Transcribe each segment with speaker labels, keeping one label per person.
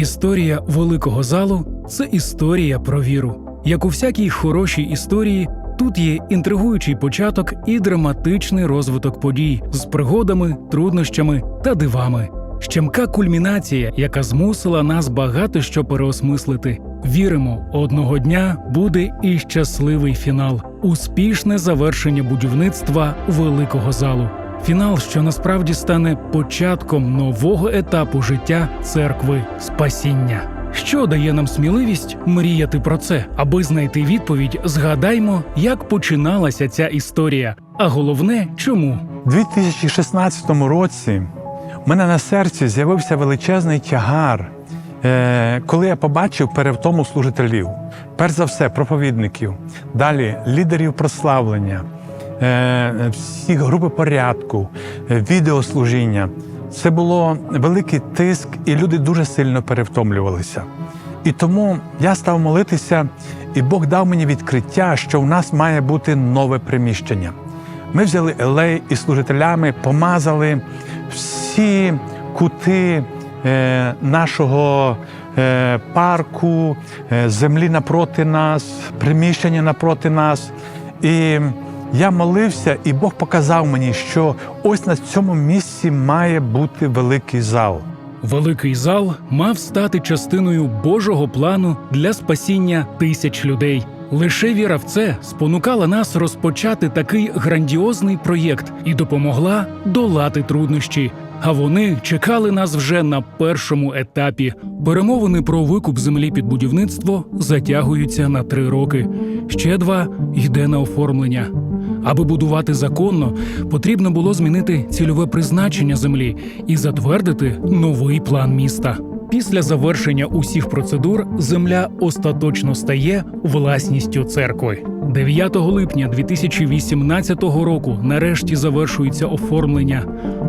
Speaker 1: Історія великого залу це історія про віру. Як у всякій хорошій історії, тут є інтригуючий початок і драматичний розвиток подій з пригодами, труднощами та дивами. Щемка кульмінація, яка змусила нас багато що переосмислити. Віримо, одного дня буде і щасливий фінал, успішне завершення будівництва великого залу. Фінал, що насправді стане початком нового етапу життя церкви спасіння. Що дає нам сміливість мріяти про це, аби знайти відповідь, згадаймо, як починалася ця історія, а головне, чому.
Speaker 2: У 2016 році у мене на серці з'явився величезний тягар, е, коли я побачив перевтому служителів. Перш за все, проповідників, далі лідерів прославлення, всі групи порядку, е, відеослужіння. Це було великий тиск, і люди дуже сильно перевтомлювалися. І тому я став молитися, і Бог дав мені відкриття, що в нас має бути нове приміщення. Ми взяли елей і служителями помазали всі кути е, нашого е, парку, е, землі напроти нас, приміщення напроти нас. І я молився, і Бог показав мені, що ось на цьому місці має бути великий зал.
Speaker 1: Великий зал мав стати частиною Божого плану для спасіння тисяч людей. Лише віра в це спонукала нас розпочати такий грандіозний проєкт і допомогла долати труднощі. А вони чекали нас вже на першому етапі. Перемовини про викуп землі під будівництво затягуються на три роки. Ще два йде на оформлення. Аби будувати законно, потрібно було змінити цільове призначення землі і затвердити новий план міста. Після завершення усіх процедур земля остаточно стає власністю церкви. 9 липня 2018 року нарешті завершується оформлення.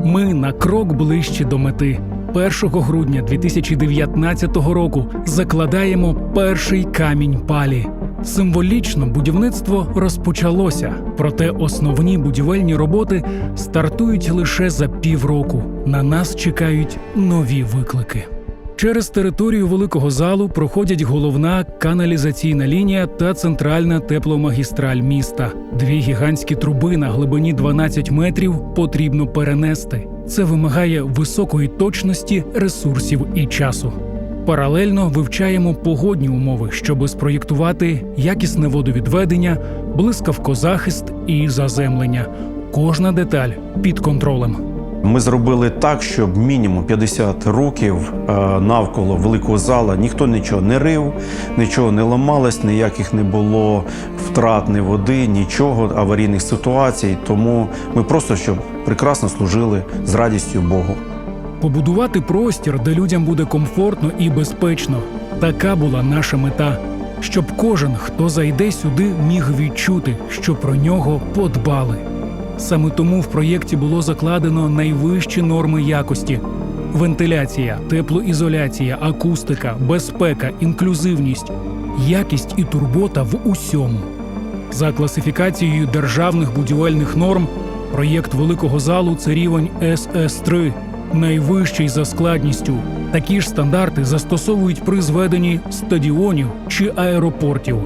Speaker 1: Ми на крок ближче до мети. 1 грудня 2019 року закладаємо перший камінь палі. Символічно будівництво розпочалося, проте основні будівельні роботи стартують лише за півроку. На нас чекають нові виклики. Через територію великого залу проходять головна каналізаційна лінія та центральна тепломагістраль міста. Дві гігантські труби на глибині 12 метрів потрібно перенести. Це вимагає високої точності ресурсів і часу. Паралельно вивчаємо погодні умови, щоб спроєктувати якісне водовідведення, блискавкозахист і заземлення. Кожна деталь під контролем.
Speaker 3: Ми зробили так, щоб мінімум 50 років е, навколо великого зала ніхто нічого не рив, нічого не ламалось, ніяких не було втрат ні води, нічого, аварійних ситуацій. Тому ми просто щоб прекрасно служили з радістю Богу.
Speaker 1: Побудувати простір, де людям буде комфортно і безпечно. Така була наша мета. Щоб кожен, хто зайде сюди, міг відчути, що про нього подбали. Саме тому в проєкті було закладено найвищі норми якості: вентиляція, теплоізоляція, акустика, безпека, інклюзивність, якість і турбота в усьому. За класифікацією державних будівельних норм, проєкт великого залу це рівень СС3, найвищий за складністю. Такі ж стандарти застосовують при зведенні стадіонів чи аеропортів.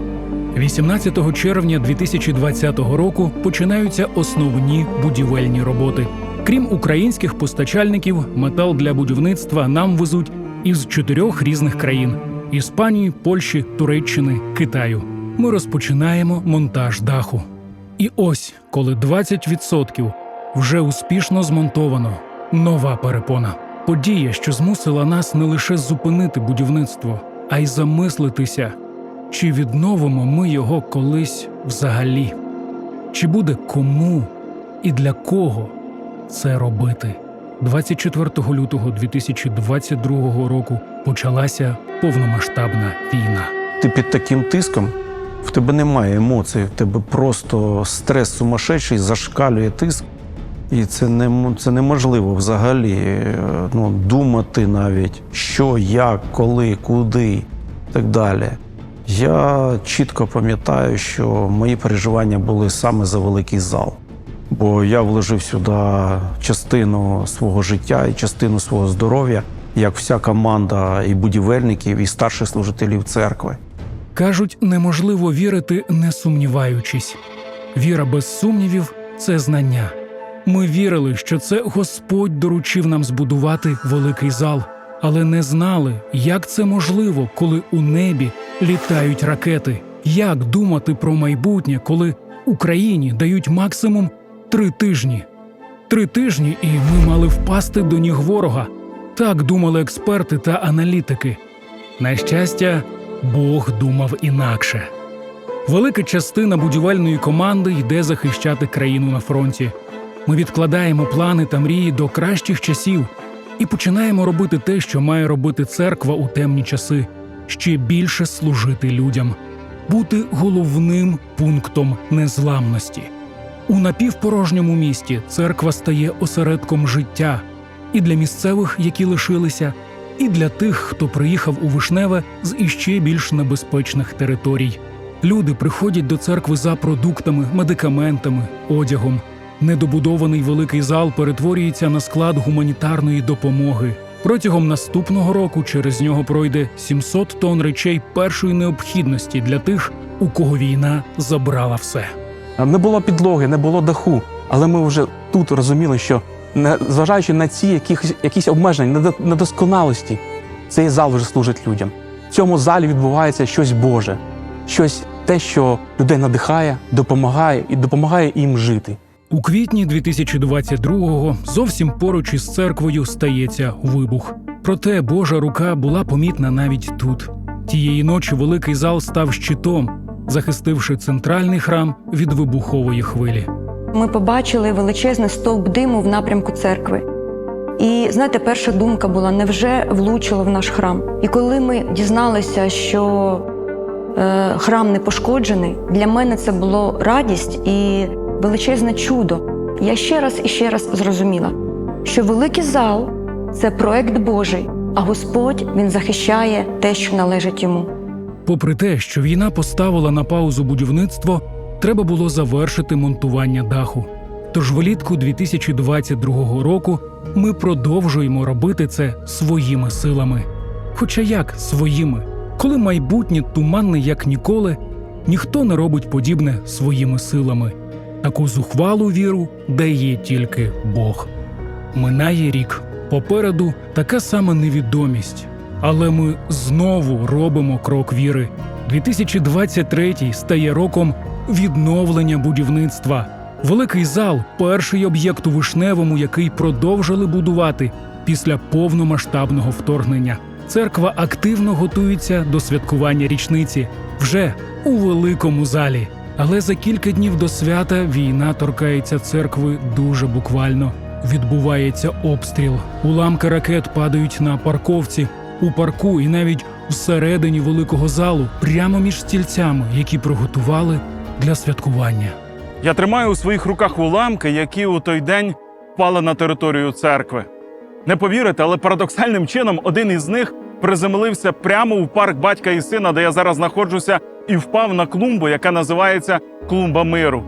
Speaker 1: 18 червня 2020 року починаються основні будівельні роботи. Крім українських постачальників, метал для будівництва нам везуть із чотирьох різних країн: Іспанії, Польщі, Туреччини, Китаю. Ми розпочинаємо монтаж даху. І ось, коли 20% вже успішно змонтовано, нова перепона. Подія, що змусила нас не лише зупинити будівництво, а й замислитися, чи відновимо ми його колись взагалі? Чи буде кому і для кого це робити? 24 лютого 2022 року почалася повномасштабна війна.
Speaker 3: Ти під таким тиском, в тебе немає емоцій, в тебе просто стрес сумасшедший, зашкалює тиск. І це не це неможливо взагалі е, ну, думати навіть, що, як, коли, куди і так далі. Я чітко пам'ятаю, що мої переживання були саме за великий зал, бо я вложив сюди частину свого життя і частину свого здоров'я. як вся команда і будівельників, і старших служителів церкви.
Speaker 1: Кажуть, неможливо вірити, не сумніваючись. Віра без сумнівів це знання. Ми вірили, що це Господь доручив нам збудувати великий зал, але не знали, як це можливо, коли у небі літають ракети. Як думати про майбутнє, коли Україні дають максимум три тижні? Три тижні, і ми мали впасти до ніг ворога. Так думали експерти та аналітики. На щастя, Бог думав інакше. Велика частина будівельної команди йде захищати країну на фронті. Ми відкладаємо плани та мрії до кращих часів і починаємо робити те, що має робити церква у темні часи ще більше служити людям, бути головним пунктом незламності. У напівпорожньому місті церква стає осередком життя і для місцевих, які лишилися, і для тих, хто приїхав у Вишневе з іще більш небезпечних територій. Люди приходять до церкви за продуктами, медикаментами, одягом. Недобудований великий зал перетворюється на склад гуманітарної допомоги. Протягом наступного року через нього пройде 700 тонн речей першої необхідності для тих, у кого війна забрала все.
Speaker 4: Не було підлоги, не було даху. Але ми вже тут розуміли, що не- зважаючи на ці якісь, якісь обмеження, недо- недосконалості, цей зал вже служить людям. В цьому залі відбувається щось Боже, щось те, що людей надихає, допомагає і допомагає їм жити.
Speaker 1: У квітні 2022-го зовсім поруч із церквою стається вибух. Проте Божа рука була помітна навіть тут. Тієї ночі великий зал став щитом, захистивши центральний храм від вибухової хвилі.
Speaker 5: Ми побачили величезний стовп диму в напрямку церкви. І знаєте, перша думка була: невже влучило в наш храм? І коли ми дізналися, що е, храм не пошкоджений, для мене це було радість і величезне чудо. Я ще раз і ще раз зрозуміла, що великий зал це проект Божий, а Господь він захищає те, що належить йому.
Speaker 1: Попри те, що війна поставила на паузу будівництво, треба було завершити монтування даху. Тож влітку 2022 року ми продовжуємо робити це своїми силами. Хоча як своїми, коли майбутнє туманне як ніколи, ніхто не робить подібне своїми силами. Таку зухвалу віру дає тільки Бог. Минає рік. Попереду така сама невідомість. Але ми знову робимо крок віри. 2023 стає роком відновлення будівництва. Великий зал перший об'єкт у вишневому, який продовжили будувати після повномасштабного вторгнення. Церква активно готується до святкування річниці вже у великому залі. Але за кілька днів до свята війна торкається церкви дуже буквально. Відбувається обстріл. Уламки ракет падають на парковці, у парку і навіть всередині великого залу, прямо між стільцями, які приготували для святкування.
Speaker 6: Я тримаю у своїх руках уламки, які у той день впали на територію церкви. Не повірите, але парадоксальним чином один із них приземлився прямо у парк батька і сина, де я зараз знаходжуся, і впав на клумбу, яка називається Клумба миру.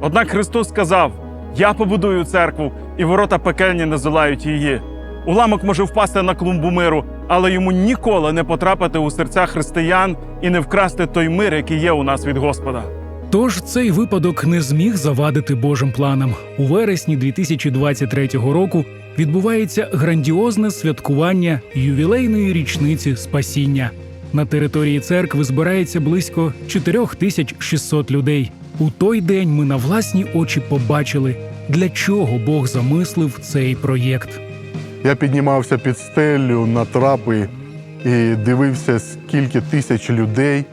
Speaker 6: Однак Христос сказав: Я побудую церкву, і ворота пекельні не золають її. Уламок може впасти на клумбу миру, але йому ніколи не потрапити у серця християн і не вкрасти той мир, який є у нас від Господа.
Speaker 1: Тож цей випадок не зміг завадити Божим планам. У вересні 2023 року відбувається грандіозне святкування ювілейної річниці спасіння. На території церкви збирається близько 4600 людей. У той день ми на власні очі побачили, для чого Бог замислив цей проєкт.
Speaker 7: Я піднімався під стелю на трапи і дивився, скільки тисяч людей.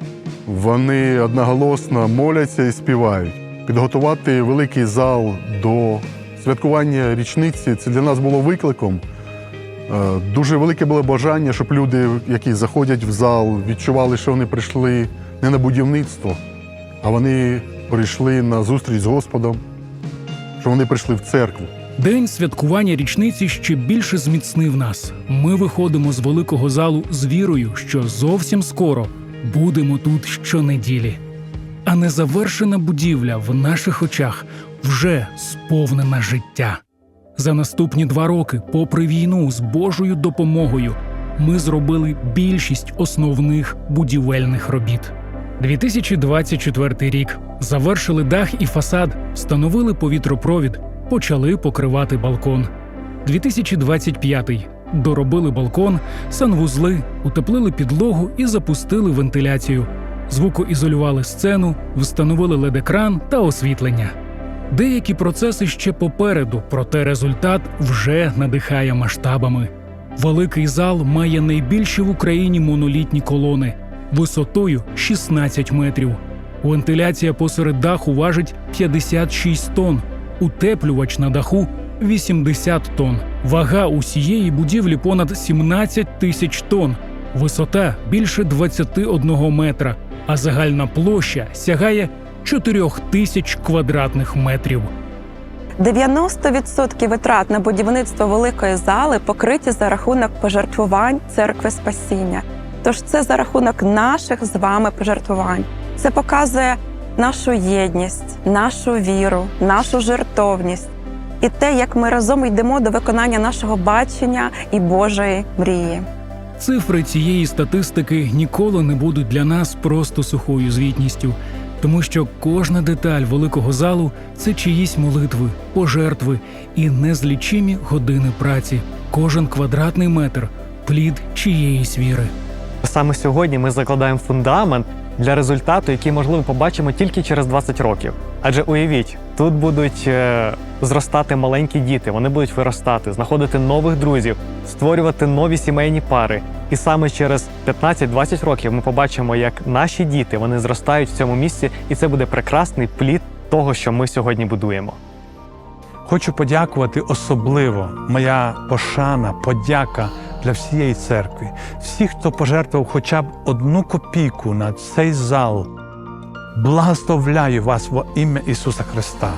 Speaker 7: Вони одноголосно моляться і співають. Підготувати великий зал до святкування річниці це для нас було викликом. Е, Дуже велике було бажання, щоб люди, які заходять в зал, відчували, що вони прийшли не на будівництво, а вони прийшли на зустріч з Господом, що вони прийшли в церкву.
Speaker 1: День святкування річниці ще більше зміцнив нас. Ми виходимо з великого залу з вірою, що зовсім скоро будемо тут щонеділі. А незавершена будівля в наших очах вже сповнена життя. За наступні два роки, попри війну з Божою допомогою, ми зробили більшість основних будівельних робіт. 2024 рік завершили дах і фасад, встановили повітропровід, почали покривати балкон. 2025 доробили балкон, санвузли, утеплили підлогу і запустили вентиляцію. Звукоізолювали сцену, встановили лед-екран та освітлення. Деякі процеси ще попереду, проте результат вже надихає масштабами. Великий зал має найбільші в Україні монолітні колони висотою 16 метрів. Вентиляція посеред даху важить 56 тонн, утеплювач на даху 80 тонн. Вага усієї будівлі понад 17 тисяч тонн, висота більше 21 метра, а загальна площа сягає 4 тисяч квадратних метрів.
Speaker 8: 90% витрат на будівництво великої зали покриті за рахунок пожертвувань церкви спасіння. Тож це за рахунок наших з вами пожертвувань. Це показує нашу єдність, нашу віру, нашу жертовність і те, як ми разом йдемо до виконання нашого бачення і Божої мрії.
Speaker 1: Цифри цієї статистики ніколи не будуть для нас просто сухою звітністю, тому що кожна деталь великого залу це чиїсь молитви, пожертви і незлічимі години праці. Кожен квадратний метр плід чиєїсь віри.
Speaker 9: Саме сьогодні ми закладаємо фундамент для результату, який, можливо, побачимо тільки через 20 років. Адже уявіть, тут будуть е, зростати маленькі діти, вони будуть виростати, знаходити нових друзів, створювати нові сімейні пари. І саме через 15-20 років ми побачимо, як наші діти вони зростають в цьому місці, і це буде прекрасний плід того, що ми сьогодні будуємо.
Speaker 2: Хочу подякувати особливо моя пошана, подяка для всієї церкви, всіх, хто пожертвував хоча б одну копійку на цей зал. Благословляю вас во ім'я Ісуса Христа.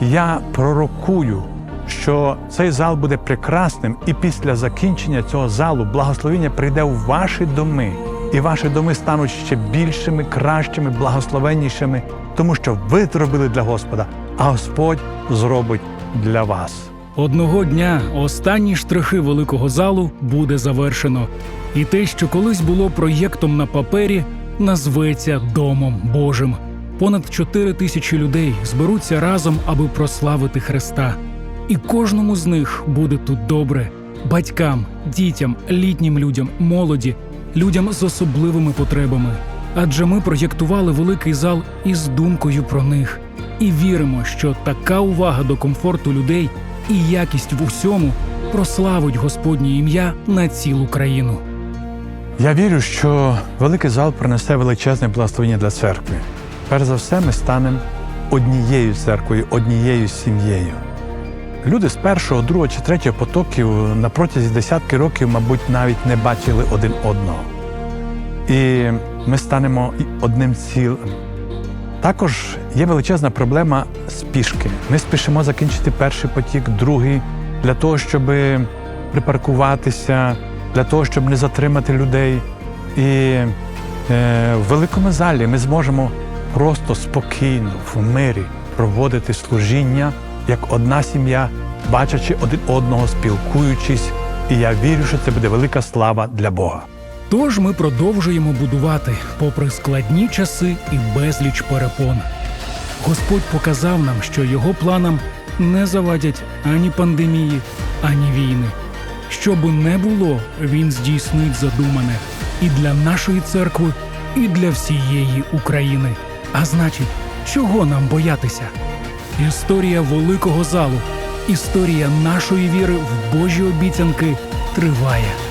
Speaker 2: Я пророкую, що цей зал буде прекрасним, і після закінчення цього залу благословення прийде у ваші доми, і ваші доми стануть ще більшими, кращими, благословеннішими, тому що ви зробили для Господа, а Господь зробить для вас.
Speaker 1: Одного дня останні штрихи великого залу буде завершено, і те, що колись було проєктом на папері, назветься Домом Божим. Понад чотири тисячі людей зберуться разом, аби прославити Христа. І кожному з них буде тут добре: батькам, дітям, літнім людям, молоді, людям з особливими потребами. Адже ми проєктували великий зал із думкою про них і віримо, що така увага до комфорту людей і якість в усьому прославить Господнє ім'я на цілу країну.
Speaker 2: Я вірю, що великий зал принесе величезне благословення для церкви. Перш за все, ми станемо однією церквою, однією сім'єю. Люди з першого, другого чи третього потоків на протязі десятки років, мабуть, навіть не бачили один одного. І ми станемо одним цілим. Також є величезна проблема спішки. Ми спішимо закінчити перший потік, другий, для того, щоб припаркуватися, для того, щоб не затримати людей. І е, в великому залі ми зможемо просто спокійно, в мирі проводити служіння як одна сім'я, бачачи один одного, спілкуючись. І я вірю, що це буде велика слава для Бога.
Speaker 1: Тож ми продовжуємо будувати, попри складні часи і безліч перепон. Господь показав нам, що його планам не завадять ані пандемії, ані війни. Що би не було, він здійснить задумане і для нашої церкви, і для всієї України. А значить, чого нам боятися? Історія великого залу, історія нашої віри в Божі обіцянки триває.